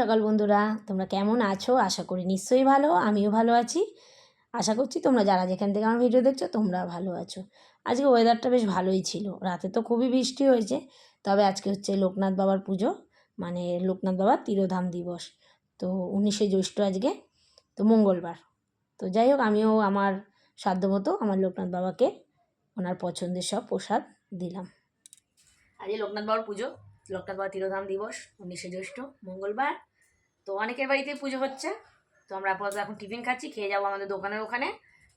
সকাল বন্ধুরা। তোমরা কেমন আছো? আশা করি নিশ্চয়ই ভালো। আমিও ভালো আছি। আশা করছি তোমরা যারা যেখান থেকে আমার ভিডিও দেখছ, তোমরা ভালো আছো। আজকে ওয়েদারটা বেশ ভালোই ছিল। রাতে তো খুবই বৃষ্টি হয়েছে। তবে আজকে হচ্ছে লোকনাথ বাবার পুজো মানে লোকনাথ বাবার তিরোধাম দিবস। তো উনিশে জ্যৈষ্ঠ আজকে, তো মঙ্গলবার। তো যাই হোক, আমিও আমার সাধ্যমতো আমার লোকনাথ বাবাকে ওনার পছন্দের সব প্রসাদ দিলাম। আজকে লোকনাথ বাবার পুজো? বাবা তিরোধাম দিবস, উনিশে জ্যৈষ্ঠ, মঙ্গলবার। তো অনেকের বাড়িতে পুজো হচ্ছে। তো আমরা আপাতত এখন টিফিন খাচ্ছি, খেয়ে যাব আমাদের দোকানের ওখানে।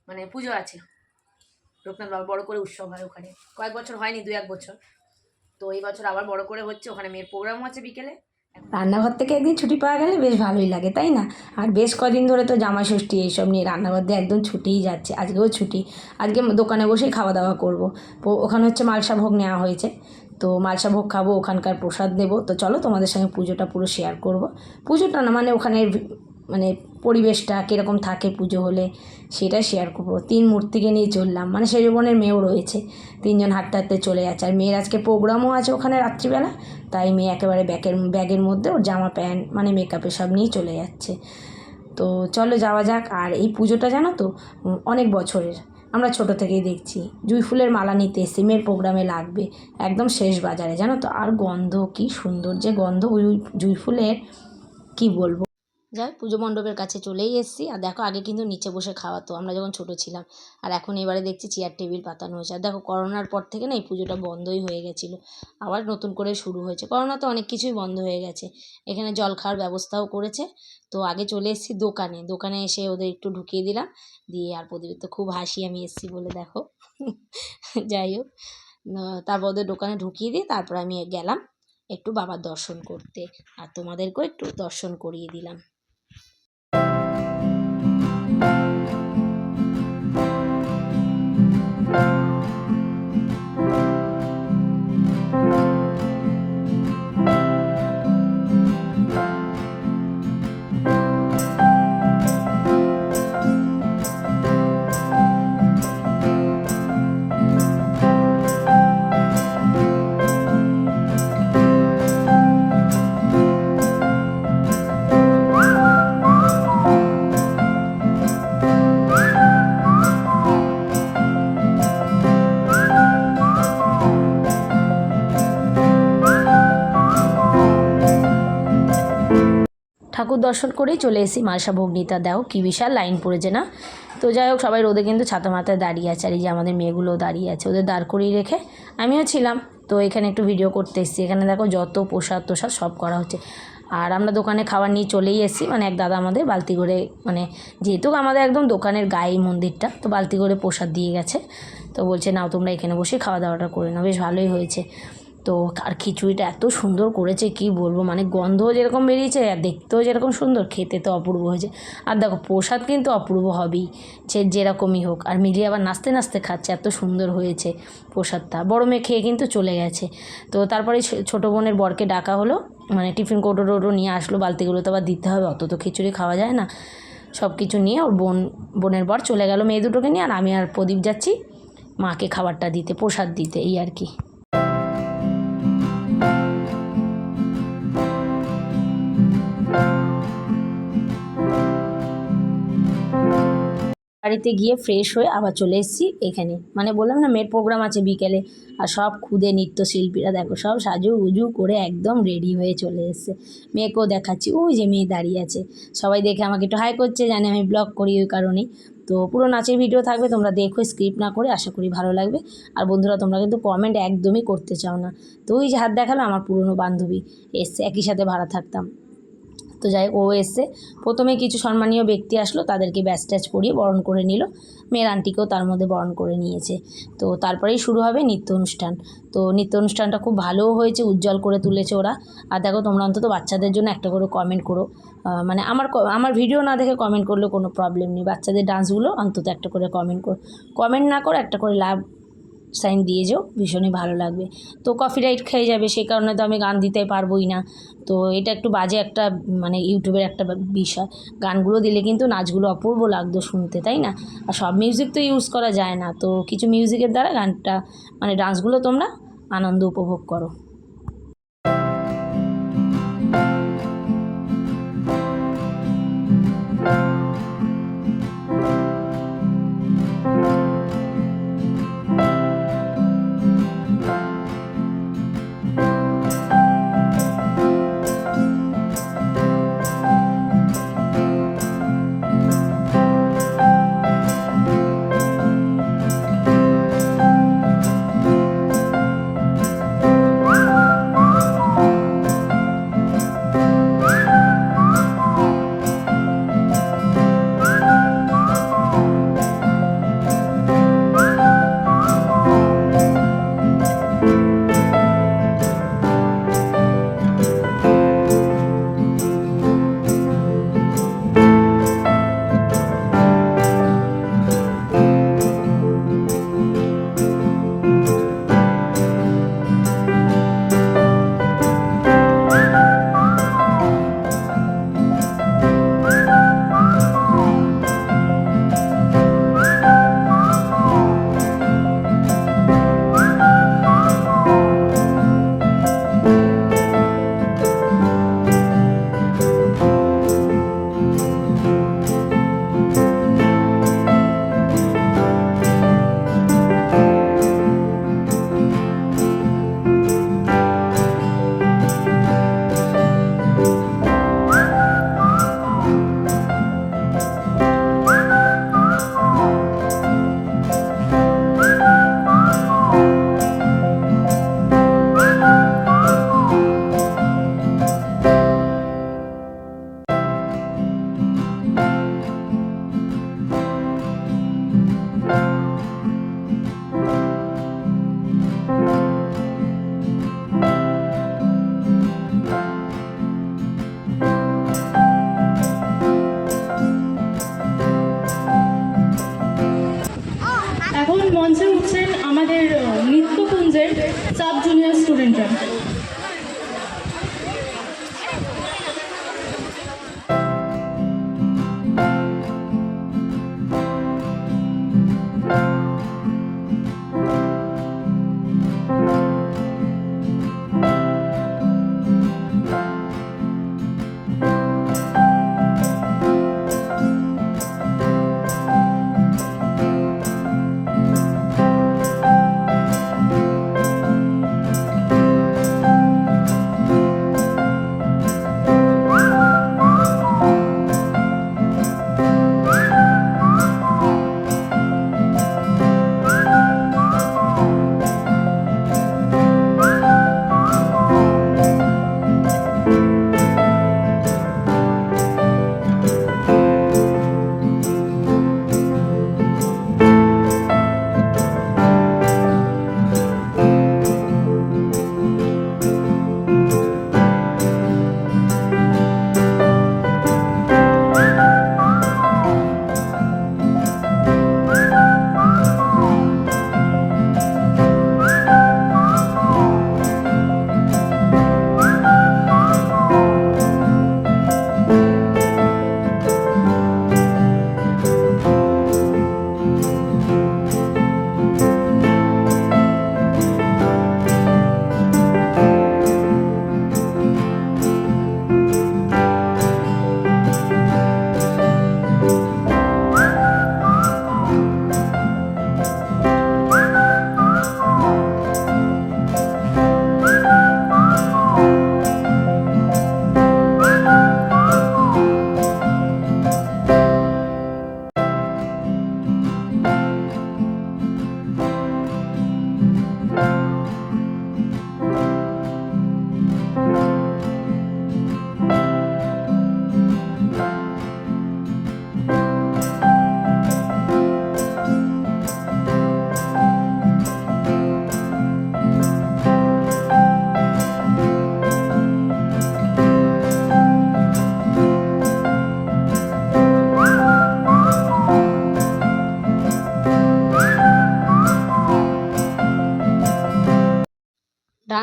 মানে পুজো আছে। লোকনাথ বাবা বড় করে উৎসব হয় ওখানে। কয়েক বছর হয়নি দু এক বছর। তো এই বছর আবার বড় করে হচ্ছে। ওখানে মেয়ের প্রোগ্রামও আছে বিকেলে। রান্নাঘর থেকে একদিন ছুটি পাওয়া গেলে বেশ ভালোই লাগে, তাই না? আর বেশ কদিন ধরে তো জামা ষষ্ঠী এইসব নিয়ে রান্নাঘর দিয়ে একদম ছুটিই যাচ্ছে। আজকেও ছুটি। আজকে দোকানে বসেই খাওয়া দাওয়া করব। ওখানে হচ্ছে মালসা ভোগ নেওয়া হয়েছে। তো মালসা ভোগ খাব, ওখানকার প্রসাদ নেব। তো চলো তোমাদের সঙ্গে পুজোটা পুরো শেয়ার করব। পুজোটা না মানে ওখানে মানে পরিবেশটা কীরকম থাকে পুজো হলে সেটা শেয়ার করব। তিন মূর্তিকে নিয়ে চললাম মানে সেজবনের মেয়েও রয়েছে। তিনজন হাঁটতে হাঁটতে চলে যাচ্ছে। আর মেয়ের আজকে প্রোগ্রামও আছে ওখানে রাত্রিবেলা, তাই মেয়ে একেবারে ব্যাগের ব্যাগের মধ্যে ওর জামা প্যান্ট মানে মেকআপে সব নিয়ে চলে যাচ্ছে। তো চলো যাওয়া যাক। আর এই পুজোটা জানো তো, অনেক বছরের। আমরা ছোট থেকেই দেখছি। জুঁই ফুলের মালা নিতে সিমের প্রোগ্রামে লাগবে একদম শেষ বাজারে। জানো তো, আর গন্ধ কি সুন্দর যে গন্ধ জুই ফুলের, কি বলব? যাই পুজো মণ্ডপের কাছে চলেই এসেছি। আর দেখো, আগে কিন্তু নিচে বসে খাওয়াতো আমরা যখন ছোট ছিলাম। আর এখন এবারে দেখছি চেয়ার টেবিল পাতানো হয়েছে। আর দেখো, করোনার পর থেকে না এই পুজোটা বন্ধই হয়ে গেছিল। আবার নতুন করে শুরু হয়েছে। করোনা তো অনেক কিছুই বন্ধ হয়ে গেছে। এখানে জল খাওয়ার ব্যবস্থাও করেছে। তো আগে চলে এসেছি দোকানে। দোকানে এসে ওদের একটু ঢুকিয়ে দিলাম। দিয়ে আর প্রদীপের তো খুব হাসি, আমি এসেছি বলে দেখো। যাই হোক তারপর ওদের দোকানে ঢুকিয়ে দিয়ে তারপর আমি গেলাম একটু বাবার দর্শন করতে। আর তোমাদেরকেও একটু দর্শন করিয়ে দিলাম। ঠাকুর দর্শন করেই চলে এসেছি। মালসা ভগ্নিতা, দাও কী বিশাল লাইন পড়েছে না? তো যাই হোক, সবাই রোদে কিন্তু ছাতা মাথায় দাঁড়িয়ে আছে আর এই যে আমাদের মেয়েগুলোও দাঁড়িয়ে আছে, ওদের দাঁড় করিয়ে রেখে আমিও ছিলাম। তো এখানে একটু ভিডিও করতে এসেছি। এখানে দেখো যত প্রসাদ তোসাদ সব করা হচ্ছে। আর আমরা দোকানে খাবার নিয়ে চলেই এসেছি। মানে এক দাদা আমাদের বালতি করে মানে যেহেতু আমাদের একদম দোকানের গায়ে মন্দিরটা, তো বালতি করে প্রসাদ দিয়ে গেছে। তো বলছে, নাও তোমরা এখানে বসে খাওয়া দাওয়াটা করে নাও। বেশ ভালোই হয়েছে। তো আর খিচুড়িটা এত সুন্দর করেছে, কি বলব? মানে গন্ধও যেরকম বেরিয়েছে, আর দেখতেও যেরকম সুন্দর, খেতে তো অপূর্ব হয়েছে। আর দেখো, প্রসাদ কিন্তু অপূর্ব হবেই সে যেরকমই হোক। আর মিলিয়ে আবার নাচতে নাচতে খাচ্ছে, এত সুন্দর হয়েছে প্রসাদটা। বড় মেয়ে খেয়ে কিন্তু চলে গেছে। তো তারপরে ছোটো বোনের বরকে ডাকা হলো মানে টিফিন কৌটো টোটো নিয়ে আসলো, বালতিগুলো তো আবার দিতে হবে, অত তো খিচুড়ি খাওয়া যায় না। সব কিছু নিয়ে ওর বোন, বোনের বর চলে গেল মেয়ে দুটোকে নিয়ে, আর আমি আর প্রদীপ যাচ্ছি মাকে খাবারটা দিতে, প্রসাদ দিতে, এই আর কি। বাড়িতে গিয়ে ফ্রেশ হয়ে আবার চলে এসেছি এখানে। মানে বললাম না, মেয়ের প্রোগ্রাম আছে বিকেলে। আর সব খুদে নৃত্যশিল্পীরা দেখো, সব সাজু উজু করে একদম রেডি হয়ে চলে এসছে। মেয়েকেও দেখাচ্ছি, ওই যে মেয়ে দাঁড়িয়ে আছে। সবাই দেখে আমাকে একটু হাই করছে, জানে আমি ব্লগ করি ওই কারণেই। তো পুরো নাচের ভিডিও থাকবে, তোমরা দেখো স্ক্রিপ্ট না করে আশা করি ভালো লাগবে। আর বন্ধুরা, তোমরা কিন্তু কমেন্ট একদমই করতে চাও না। তো ওই যে হাত দেখাল আমার পুরনো বান্ধবী, এসছে, একই সাথে ভাড়া থাকতাম। তো যাই ও এসে প্রথমে কিছু সম্মানীয় ব্যক্তি আসলো, তাদেরকে ব্যাচ ট্যাচ পরিয়ে বরণ করে নিল। মেয়ের আন্টিকেও তার মধ্যে বরণ করে নিয়েছে। তো তারপরেই শুরু হবে নৃত্য অনুষ্ঠান। তো নৃত্য অনুষ্ঠানটা খুব ভালোও হয়েছে, উজ্জ্বল করে তুলেছে ওরা। আর দেখো, তোমরা অন্তত বাচ্চাদের জন্য একটা করে কমেন্ট করো। মানে আমার আমার ভিডিও না দেখে কমেন্ট করলে কোনো প্রবলেম নেই। বাচ্চাদের ডান্সগুলো অন্তত একটা করে কমেন্ট করো। কমেন্ট না করে, একটা করে লাভ সাইন দিয়ে যাও ভীষণই ভালো লাগবে। তো কফি রাইট খেয়ে যাবে সেই কারণে তো আমি গান দিতে পারবোই না। তো এটা একটু বাজে একটা মানে ইউটিউবের একটা বিষয়। গানগুলো দিলে কিন্তু নাচগুলো অপূর্ব লাগতো শুনতে, তাই না? আর সব মিউজিক তো ইউজ করা যায় না। তো কিছু মিউজিকের দ্বারা গানটা মানে ডান্সগুলো তোমরা আনন্দ উপভোগ করো।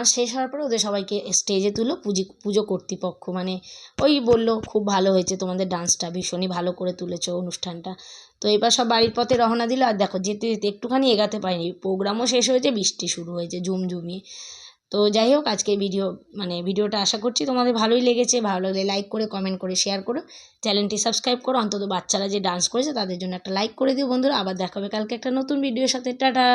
ডান্স শেষ হওয়ার পরে ওদের সবাইকে স্টেজে তুলো, পুজি, পুজো কর্তৃপক্ষ। মানে ওই বলল, খুব ভালো হয়েছে তোমাদের ডান্সটা ভীষণই ভালো করে তুলেছো অনুষ্ঠানটা। তো এবার সব বাড়ির পথে রওনা দিল। আর দেখো, যেতে যেতে একটুখানি এগাতে পারিনি। প্রোগ্রামও শেষ হয়েছে, বৃষ্টি শুরু হয়েছে ঝুমঝুমিয়ে তো যাই হোক, আজকে ভিডিও মানে ভিডিওটা আশা করছি তোমাদের ভালোই লেগেছে। ভালো লাগলে লাইক করে কমেন্ট করে শেয়ার করো। চ্যানেলটি সাবস্ক্রাইব করো। অন্তত বাচ্চারা যে ডান্স করেছে, তাদের জন্য একটা লাইক করে দিও বন্ধুরা। আবার দেখাবে কালকে একটা নতুন ভিডিওর সাথে। টাটা!